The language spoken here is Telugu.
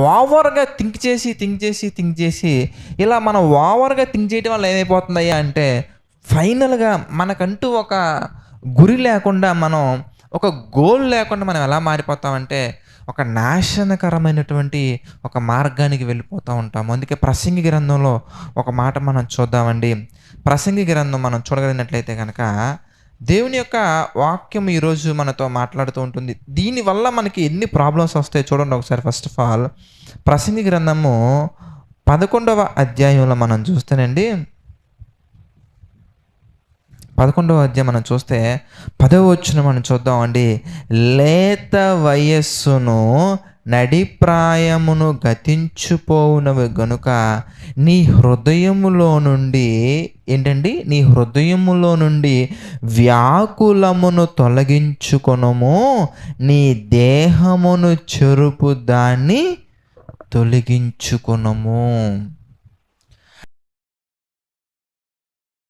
ఓవర్గా థింక్ చేసి థింక్ చేసి థింక్ చేసి ఇలా మనం ఓవర్గా థింక్ చేయడం వల్ల ఏమైపోతుందయ్యా అంటే ఫైనల్గా మనకంటూ ఒక గురి లేకుండా మనం ఒక గోల్ లేకుండా మనం ఎలా మారిపోతామంటే ఒక నాశనకరమైనటువంటి ఒక మార్గానికి వెళ్ళిపోతూ ఉంటాము. అందుకే ప్రసంగి గ్రంథంలో ఒక మాట మనం చూద్దామండి. ప్రసంగి గ్రంథం మనం చూడగలిగినట్లయితే కనుక దేవుని యొక్క వాక్యం ఈరోజు మనతో మాట్లాడుతూ ఉంటుంది. దీనివల్ల మనకి ఎన్ని ప్రాబ్లమ్స్ వస్తాయి చూడండి ఒకసారి. ఫస్ట్ ఆఫ్ ఆల్ ప్రసంగి గ్రంథము పదకొండవ అధ్యాయంలో మనం చూస్తేనండి పదకొండవ అధ్యాయం మనం చూస్తే పదవ వచ్చిన మనం చూద్దామండి. లేత వయస్సును నడిప్రాయమును గతించుపోవునవి గనుక నీ హృదయములో నుండి ఏంటండి? నీ హృదయములో నుండి వ్యాకులమును తొలగించుకొనము. నీ దేహమును చెరుపు దాన్ని తొలగించుకొనము.